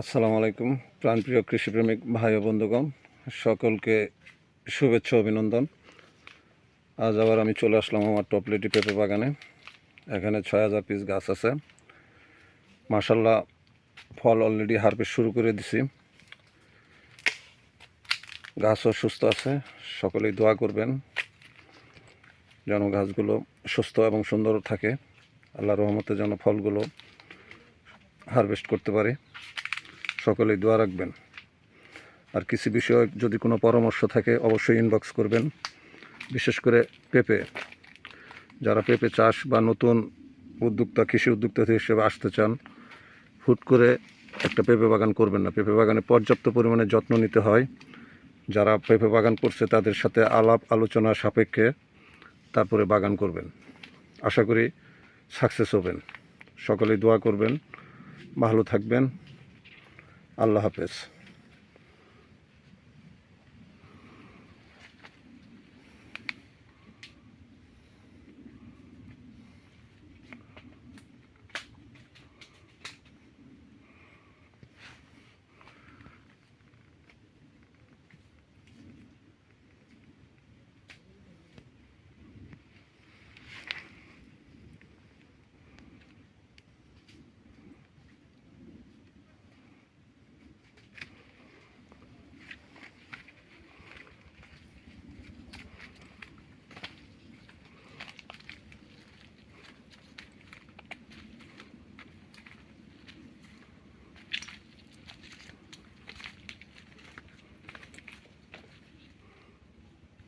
আসসালামু আলাইকুম, প্রাণপ্রিয় কৃষিপ্রেমিক ভাই ও বন্ধুগণ, সকলকে শুভেচ্ছা অভিনন্দন। আজ আবার আমি চলে আসলাম আমার টপলেটি পেঁপে বাগানে। এখানে ছয় হাজার পিস গাছ আছে। মাসাল্লাহ ফল অলরেডি হারভেস্ট শুরু করে দিছি। গাছও সুস্থ আছে, সকলেই দোয়া করবেন যেন গাছগুলো সুস্থ এবং সুন্দর থাকে। আল্লাহ রহমতে যেন ফলগুলো হারভেস্ট করতে পারে। সকলেই দোয়া রাখবেন। আর কৃষি বিষয়ে যদি কোনো পরামর্শ থাকে, অবশ্যই ইনবক্স করবেন। বিশেষ করে পেঁপে। যারা পেঁপে চাষ বা নতুন উদ্যোক্তা, কৃষি উদ্যোক্তা হিসেবে আসতে চান, হুট করে একটা পেঁপে বাগান করবেন না। পেঁপে বাগানে পর্যাপ্ত পরিমাণে যত্ন নিতে হয়। যারা পেঁপে বাগান করছে, তাদের সাথে আলাপ আলোচনা সাপেক্ষে তারপরে বাগান করবেন। আশা করি সাকসেস হবেন। সকলেই দোয়া করবেন। ভালো থাকবেন। আল্লাহ হাফেজ।